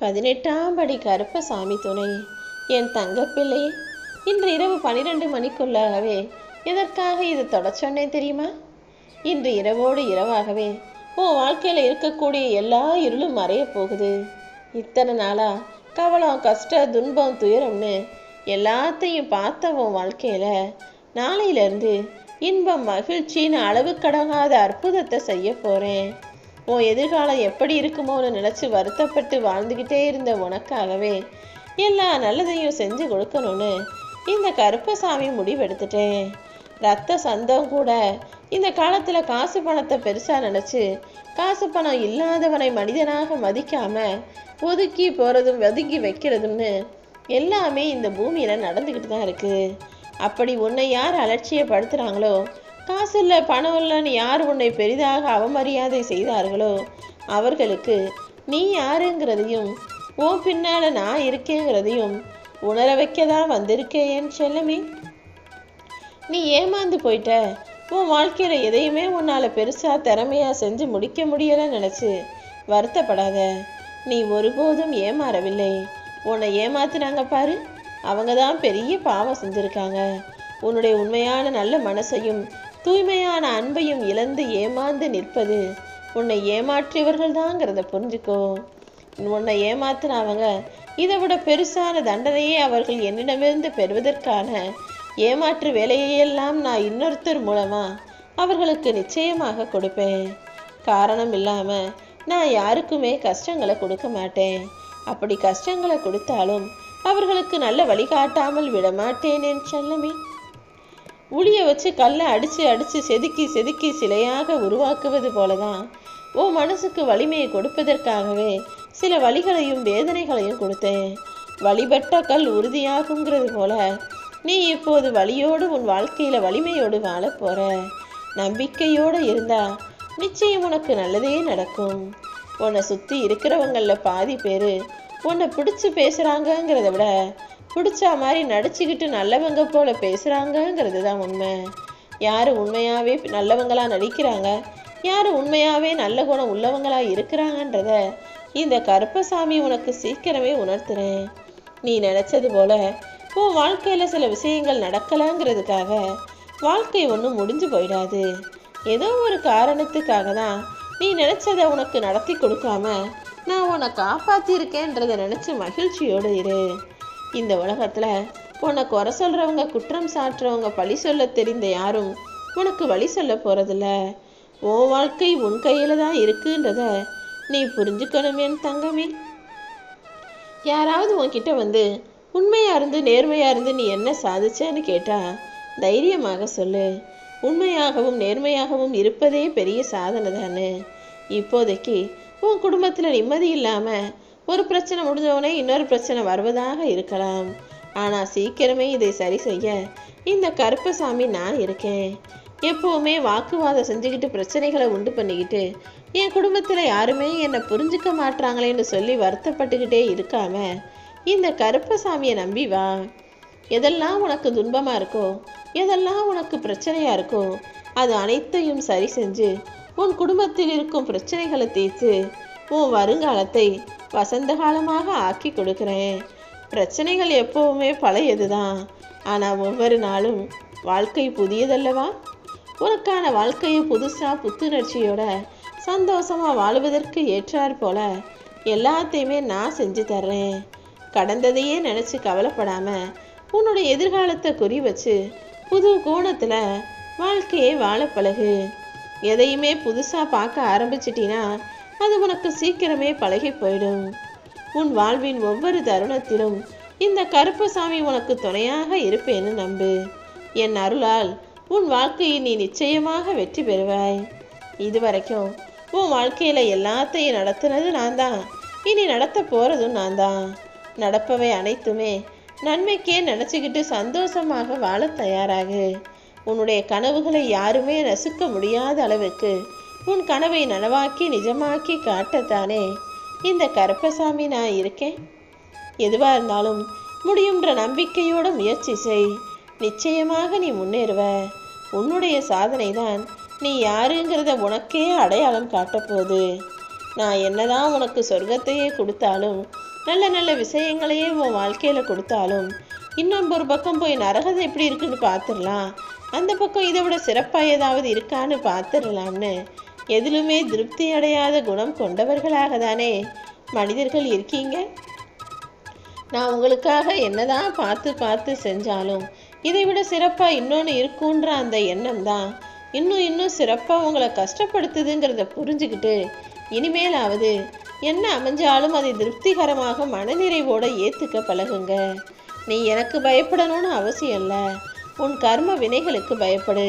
பதினெட்டாம் படி கருப்பசாமி துணை. என் தங்கப்பிள்ளை இன்று இரவு பனிரெண்டு மணிக்குள்ளாகவே எதற்காக இது தொட தெரியுமா? இன்று இரவோடு இரவாகவே உன் வாழ்க்கையில் இருக்கக்கூடிய எல்லா இருளும் மறையப் போகுது. இத்தனை நாளா கவலம் கஷ்ட துன்பம் துயரம்னு எல்லாத்தையும் பார்த்த உன் வாழ்க்கையில் நாளையிலிருந்து இன்பம் மகிழ்ச்சின்னு அளவு கடங்காத அற்புதத்தை செய்ய போகிறேன் உன் எதிர்காலம் எப்படி இருக்குமோன்னு நினச்சி வருத்தப்பட்டு வாழ்ந்துக்கிட்டே இருந்த உனக்காகவே எல்லா நல்லதையும் செஞ்சு கொடுக்கணும்னு இந்த கருப்பசாமி முடிவெடுத்துட்டேன். ரத்த சந்தம் கூட இந்த காலத்தில் காசு பணத்தை பெருசாக நினச்சி காசு பணம் இல்லாதவனை மனிதனாக மதிக்காம ஒதுக்கி போகிறதும் ஒதுக்கி வைக்கிறதும்னு எல்லாமே இந்த பூமியில் நடந்துக்கிட்டு தான் இருக்குது அப்படி உன்னை யார் அலட்சியப்படுத்துகிறாங்களோ காசு இல்லை பணம் இல்லைன்னு யார் உன்னை பெரிதாக அவமரியாதை செய்தார்களோ அவர்களுக்கு நீ யாருங்கிறதையும் உன் பின்னால நான் இருக்கேங்கிறதையும் உணர வைக்க தான் வந்திருக்கேன் என் செல்லமே. நீ ஏமாந்து போயிட்ட. உன் வாழ்க்கையில எதையுமே உன்னால பெருசா திறமையா செஞ்சு முடிக்க முடியலன்னு நினைச்சு வருத்தப்படாத. நீ ஒருபோதும் ஏமாறவில்லை. உன்னை ஏமாத்துனாங்க பாரு. அவங்க தான் பெரிய பாவம் செஞ்சிருக்காங்க. உன்னுடைய உண்மையான நல்ல மனசையும் தூய்மையான அன்பையும் இழந்து ஏமாந்து நிற்பது உன்னை ஏமாற்றியவர்கள் தாங்கிறத புரிஞ்சுக்கோ. உன்னை ஏமாத்தினவங்க இதை விட பெருசான தண்டனையே அவர்கள் என்னிடமிருந்து பெறுவதற்கான ஏமாற்று வேலையெல்லாம் நான் இன்னொருத்தர் மூலமா அவர்களுக்கு நிச்சயமாக கொடுப்பேன். காரணம் இல்லாம நான் யாருக்குமே கஷ்டங்களை கொடுக்க மாட்டேன். அப்படி கஷ்டங்களை கொடுத்தாலும் அவர்களுக்கு நல்ல வழிகாட்டாமல் விட மாட்டேன் என் செல்லமே. உளிய வச்சு கல்லை அடித்து அடித்து செதுக்கி செதுக்கி சிலையாக உருவாக்குவது போலதான் உன் மனசுக்கு வலிமையை கொடுப்பதற்காகவே சில வழிகளையும் வேதனைகளையும் கொடுத்தேன். வழிபட்ட கல் உறுதியாகுங்கிறது போல நீ இப்போது வழியோடு உன் வாழ்க்கையில் வலிமையோடு வாழப் போற. நம்பிக்கையோடு இருந்தா நிச்சயம் உனக்கு நல்லதே நடக்கும். உன்னை சுற்றி இருக்கிறவங்களில் பாதி பேர் உன்னை பிடிச்சி பேசுகிறாங்கங்கிறத விட பிடிச்சா மாதிரி நடிச்சுக்கிட்டு நல்லவங்க போல பேசுகிறாங்கங்கிறது தான் உண்மை. யார் உண்மையாகவே நல்லவங்களாக நடிக்கிறாங்க? யார் உண்மையாகவே நல்ல குணம் உள்ளவங்களாக இருக்கிறாங்கன்றத இந்த கருப்பசாமி உனக்கு சீக்கிரமே உணர்த்துறேன். நீ நினச்சது போல உன் வாழ்க்கையில் சில விஷயங்கள் நடக்கலாங்கிறதுக்காக வாழ்க்கை ஒன்றும் முடிஞ்சு போயிடாது. ஏதோ ஒரு காரணத்துக்காக தான் நீ நினச்சதை உனக்கு நடத்தி கொடுக்காம நான் உன்னை காப்பாற்றியிருக்கேன்றதை நினச்சி மகிழ்ச்சியோடு இரு. இந்த உலகத்துல உன்னை குறை சொல்றவங்க குற்றம் சாட்டுறவங்க பழி சொல்ல தெரிந்த யாரும் உனக்கு வழி சொல்ல போறதில்ல. உன் வாழ்க்கை உன் கையில தான் இருக்குன்றத நீ புரிஞ்சுக்கணுமேன் தங்கமே. யாராவது உன்கிட்ட வந்து உண்மையா இருந்து நேர்மையா இருந்து நீ என்ன சாதிச்சேன்னு கேட்டா தைரியமாக சொல்லு. உண்மையாகவும் நேர்மையாகவும் இருப்பதே பெரிய சாதனை தானே இப்போதைக்கு உன் குடும்பத்தில் நிம்மதி இல்லாமல் ஒரு பிரச்சனை முடிஞ்சவுடனே இன்னொரு பிரச்சனை வருவதாக இருக்கலாம். ஆனால் சீக்கிரமே இதை சரி செய்ய இந்த கருப்பசாமி நான் இருக்கேன். எப்பவுமே வாக்குவாதம் செஞ்சுக்கிட்டு பிரச்சனைகளை உண்டு பண்ணிக்கிட்டு என் குடும்பத்தில் யாருமே என்னை புரிஞ்சுக்க மாட்றாங்களேன்னு சொல்லி வருத்தப்பட்டுக்கிட்டே இருக்காம இந்த கருப்பசாமியை நம்பி வா. எதெல்லாம் உனக்கு துன்பமாக இருக்கோ எதெல்லாம் உனக்கு பிரச்சனையாக இருக்கோ அது அனைத்தையும் சரி செஞ்சு உன் குடும்பத்தில் இருக்கும் பிரச்சனைகளை தீர்த்து உன் வருங்காலத்தை வசந்த காலமாக ஆக்கி கொடுக்குறேன். பிரச்சனைகள் எப்பவுமே பழையதுதான். ஆனால் ஒவ்வொரு நாளும் வாழ்க்கை புதியதல்லவா? உனக்கான வாழ்க்கையை புதுசாக புத்துணர்ச்சியோட சந்தோஷமா வாழுவதற்கு ஏற்றாற் போல எல்லாத்தையுமே நான் செஞ்சு தர்றேன். கடந்ததையே நினச்சி கவலைப்படாமல் உன்னுடைய எதிர்காலத்தை குறி வச்சு புது கோணத்தில் வாழ்க்கையை வாழ பழகு. எதையுமே புதுசாக பார்க்க ஆரம்பிச்சிட்டினா அது உனக்கு சீக்கிரமே பழகி போயிடும். உன் வாழ்வின் ஒவ்வொரு தருணத்திலும் இந்த கருப்பசாமி உனக்கு துணையாக இருப்பேன்னு நம்பு. என் அருளால் உன் வாழ்க்கையில் நீ நிச்சயமாக வெற்றி பெறுவாய். இதுவரைக்கும் உன் வாழ்க்கையில் எல்லாத்தையும் நடத்துனது நான் தான் இனி நடத்த போகிறதும் நான் தான் நடப்பவை அனைத்துமே நன்மைக்கே நினச்சிக்கிட்டு சந்தோஷமாக வாழ தயாராகு. உன்னுடைய கனவுகளை யாருமே ரசிக்க முடியாத அளவுக்கு உன் கனவை நனவாக்கி நிஜமாக்கி காட்டத்தானே. இந்த கருப்பசாமி நான் இருக்கேன். எதுவாக இருந்தாலும் முடியுன்ற நம்பிக்கையோட முயற்சி செய். நிச்சயமாக நீ முன்னேறுவ. உன்னுடைய சாதனை தான் நீ யாருங்கிறத உனக்கே அடையாளம் காட்டப் போகுது நான் என்னதான் உனக்கு சொர்க்கத்தையே கொடுத்தாலும் நல்ல நல்ல விஷயங்களையே உன் வாழ்க்கையில் கொடுத்தாலும் இன்னும் ஒரு பக்கம் போய் நரகதை எப்படி இருக்குன்னு பார்த்துடலாம். அந்த பக்கம் இதை விட சிறப்பாக ஏதாவது இருக்கான்னு பார்த்துடலாம்னு எதிலுமே திருப்தி அடையாத குணம் கொண்டவர்களாக தானே மனிதர்கள் இருக்கீங்க? நான் உங்களுக்காக என்னதான் பார்த்து பார்த்து செஞ்சாலும் இதை விட சிறப்பாக இன்னொன்று இருக்குன்ற அந்த எண்ணம் தான் இன்னும் இன்னும் சிறப்பாக உங்களை கஷ்டப்படுத்துதுங்கிறத புரிஞ்சுக்கிட்டு இனிமேலாவது என்ன அமைஞ்சாலும் அதை திருப்திகரமாக மனநிறைவோடு ஏற்றுக்க பழகுங்க. நீ எனக்கு பயப்படணும்னு அவசியம் இல்லை. உன் கர்ம வினைகளுக்கு பயப்படு.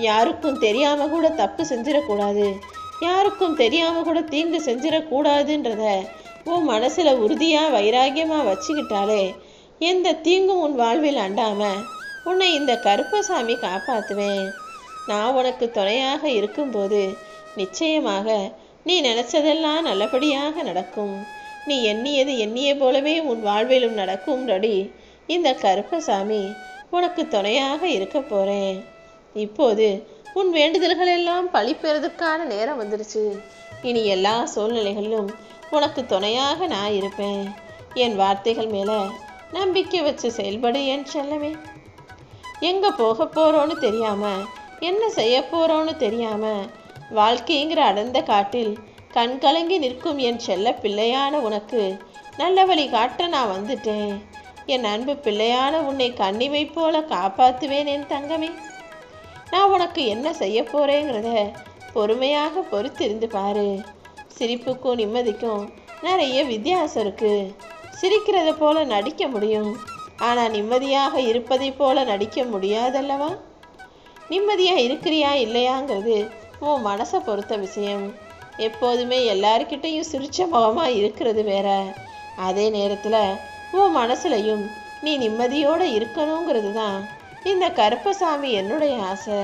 யாருக்கும் தெரியாம கூட தப்பு செஞ்சிடக்கூடாது. யாருக்கும் தெரியாம கூட தீங்கு செஞ்சிடக்கூடாதுன்றத உன் மனசுல உறுதியா வைராகியமா வச்சுக்கிட்டாலே எந்த தீங்கும் உன் வாழ்வில் அண்டாம உன்னை இந்த கருப்பசாமி காப்பாத்துவேன். நான் உனக்கு துணையாக இருக்கும்போது நிச்சயமாக நீ நினைச்சதெல்லாம் நல்லபடியாக நடக்கும். நீ எண்ணியது எண்ணிய போலவே உன் வாழ்விலும் நடக்கும்ன்றடி இந்த கருப்பசாமி உனக்கு துணையாக இருக்க போறேன். இப்போது உன் வேண்டுதல்கள் எல்லாம் பழிப்பெறதுக்கான நேரம் வந்துருச்சு. இனி எல்லா சூழ்நிலைகளிலும் உனக்கு துணையாக நான் இருப்பேன். என் வார்த்தைகள் மேலே நம்பிக்கை வச்சு செயல்படு என் செல்லமே. எங்கே போக போகிறோன்னு தெரியாமல் என்ன செய்ய போகிறோன்னு தெரியாமல் வாழ்க்கைங்கிற அடர்ந்த காட்டில் கண் கலங்கி நிற்கும் என் செல்ல பிள்ளையான உனக்கு நல்ல வழி காட்ட நான் வந்துட்டேன். என் அன்பு பிள்ளையான உன்னை கண்ணிமை போல காப்பாற்றுவேன் என் தங்கமே. நான் உனக்கு என்ன செய்ய போகிறேங்கிறத பொறுமையாக பொறுத்திருந்து பாரு. சிரிப்புக்கும் நிம்மதிக்கும் நிறைய வித்தியாசம் இருக்குது சிரிக்கிறத போல நடிக்க முடியும். ஆனால் நிம்மதியாக இருப்பதை போல நடிக்க முடியாதல்லவா? நிம்மதியாக இருக்கிறியா இல்லையாங்கிறது உன் மனசை பொறுத்த விஷயம். எப்போதுமே எல்லார்கிட்டையும் சிரிச்ச முகமாக இருக்கிறது வேற. அதே நேரத்தில் உன் மனசுலையும் நீ நிம்மதியோடு இருக்கணுங்கிறது தான். இந்த கருப்பசாமி என்னுடைய ஆசை.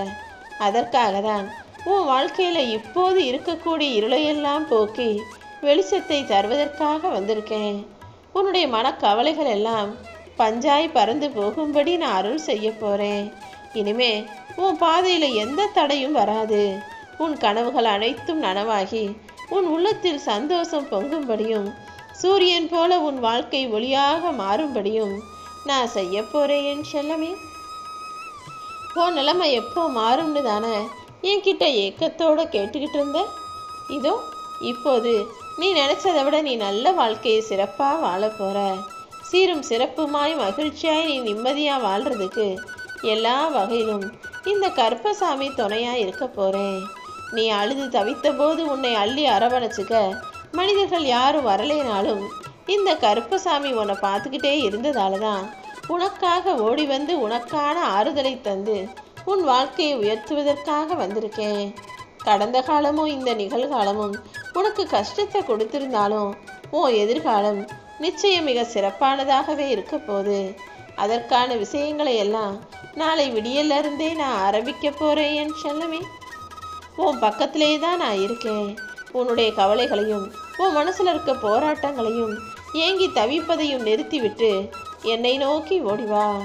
அதற்காக தான் உன் வாழ்க்கையில் இப்போது இருக்கக்கூடிய இருளையெல்லாம் போக்கி வெளிச்சத்தை தருவதற்காக வந்திருக்கேன். உன்னுடைய மனக்கவலைகள் எல்லாம் பஞ்சாய் பறந்து போகும்படி நான் அருள் செய்ய போகிறேன் இனிமே உன் பாதையில் எந்த தடையும் வராது. உன் கனவுகள் அனைத்தும் நனவாகி உன் உள்ளத்தில் சந்தோஷம் பொங்கும்படியும் சூரியன் போல உன் வாழ்க்கை ஒளியாக மாறும்படியும் நான் செய்ய போகிறேன் என் செல்லமே. உன் நிலைமை எப்போ மாறும்னு தானே என்கிட்ட ஏக்கத்தோட கேட்டுக்கிட்டு இருந்த? இதோ இப்போது நீ நினச்சதை விட நீ நல்ல வாழ்க்கையை சிறப்பாக வாழ போற. சீரும் சிறப்புமாய் மகிழ்ச்சியாய் நீ நிம்மதியாக வாழ்கிறதுக்கு எல்லா வகையிலும் இந்த கற்பசாமி துணையாக இருக்க போறேன். நீ அழுது தவித்த போது உன்னை அள்ளி அரவணைச்சிக்க மனிதர்கள் யாரும் வரலைனாலும் இந்த கருப்பசாமி உன்னை பார்த்துக்கிட்டே இருந்ததால தான் உனக்காக ஓடி வந்து உனக்கான ஆறுதலை தந்து உன் வாழ்க்கையை உயர்த்துவதற்காக வந்திருக்கேன். கடந்த காலமும் இந்த நிகழ்காலமும் உனக்கு கஷ்டத்தை கொடுத்திருந்தாலும் ஓ எதிர்காலம் நிச்சயம் மிக சிறப்பானதாகவே இருக்க போது அதற்கான விஷயங்களை எல்லாம் நாளை விடியலிருந்தே நான் ஆரம்பிக்க போறேன் என் செல்லமே. உன் பக்கத்திலே தான் நான் இருக்கேன். உன்னுடைய கவலைகளையும் உன் மனசுல இருக்க போராட்டங்களையும் ஏங்கி தவிப்பதையும் நிறுத்திவிட்டு என்னை நோக்கி ஓடி வா.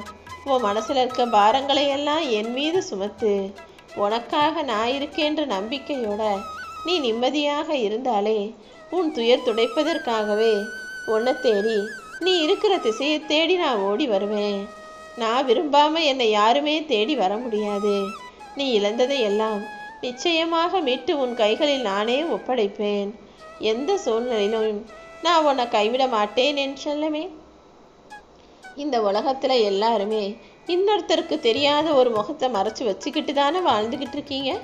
உன் மனசில் இருக்க பாரங்களை எல்லாம் என் மீது சுமத்து. உனக்காக நான் இருக்கேன்ற நம்பிக்கையோட நீ நிம்மதியாக இருந்தாலே உன் துயர் துடைப்பதற்காகவே உன்னை தேடி நீ இருக்கிற திசையை தேடி நான் ஓடி வருவேன். நான் விரும்பாமல் என்னை யாருமே தேடி வர முடியாது. நீ இழந்ததை எல்லாம் நிச்சயமாக மீட்டு உன் கைகளில் நானே ஒப்படைப்பேன். எந்த சூழ்நிலையிலும் நான் உன்னை கைவிட மாட்டேன் என் செல்லமே. இந்த உலகத்தில் எல்லாருமே இன்னொருத்தருக்கு தெரியாத ஒரு முகத்தை மறைச்சு வச்சுக்கிட்டு தானே வாழ்ந்துக்கிட்டு இருக்கீங்க?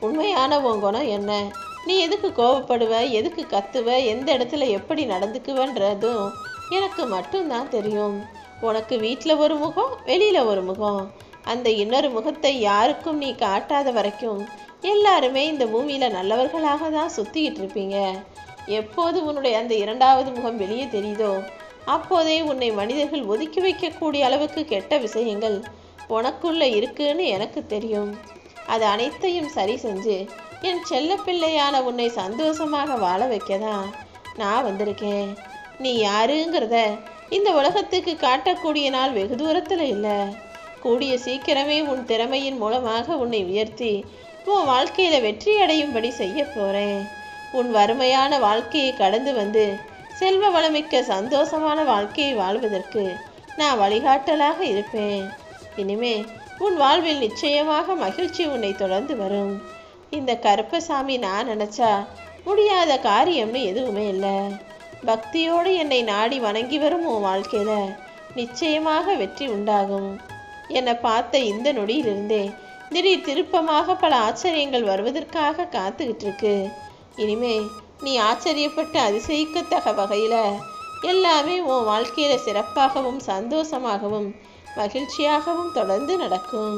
உண்மையான உன் குணம் என்ன? நீ எதுக்கு கோவப்படுவ? எதுக்கு கத்துவ? எந்த இடத்துல எப்படி நடந்துக்குவன்றதும் எனக்கு மட்டும்தான் தெரியும். உனக்கு வீட்டில் ஒரு முகம் வெளியில் ஒரு முகம். அந்த இன்னொரு முகத்தை யாருக்கும் நீ காட்டாத வரைக்கும் எல்லாருமே இந்த பூமியில் நல்லவர்களாக தான் சுற்றிக்கிட்டு இருப்பீங்க. எப்போது உன்னுடைய அந்த இரண்டாவது முகம் வெளியே தெரியுதோ அப்போதே உன்னை மனிதர்கள் ஒதுக்கி வைக்கக்கூடிய அளவுக்கு கெட்ட விஷயங்கள் உனக்குள்ள இருக்குன்னு எனக்கு தெரியும். அது அனைத்தையும் சரி செஞ்சு என் செல்ல பிள்ளையான உன்னை சந்தோஷமாக வாழ வைக்க தான் நான் வந்திருக்கேன். நீ யாருங்கிறத இந்த உலகத்துக்கு காட்டக்கூடிய நாள் வெகு தூரத்தில் இல்லை. கூடிய சீக்கிரமே உன் திறமையின் மூலமாக உன்னை உயர்த்தி உன் வாழ்க்கையில வெற்றி அடையும்படி செய்ய போறேன். உன் வறுமையான வாழ்க்கையை கடந்து வந்து செல்வ வளமிக்க சந்தோஷமான வாழ்க்கையை வாழ்வதற்கு நான் வழிகாட்டலாக இருப்பேன். இனிமே உன் வாழ்வில் நிச்சயமாக மகிழ்ச்சி உன்னை தொடர்ந்து வரும். இந்த கருப்பசாமி நான் நினச்சா முடியாத காரியம்னு எதுவுமே இல்லை. பக்தியோடு என்னை நாடி வணங்கி வரும் உன் வாழ்க்கையில் நிச்சயமாக வெற்றி உண்டாகும். என்னை பார்த்த இந்த நொடியிலிருந்தே திடீர் திருப்பமாக பல ஆச்சரியங்கள் வருவதற்காக காத்துக்கிட்டு இருக்கு. இனிமே நீ ஆச்சரியப்பட்டு அதிசயிக்கத்தக வகையில். எல்லாமே உன் வாழ்க்கையில் சிறப்பாகவும் சந்தோஷமாகவும் மகிழ்ச்சியாகவும் தொடர்ந்து நடக்கும்.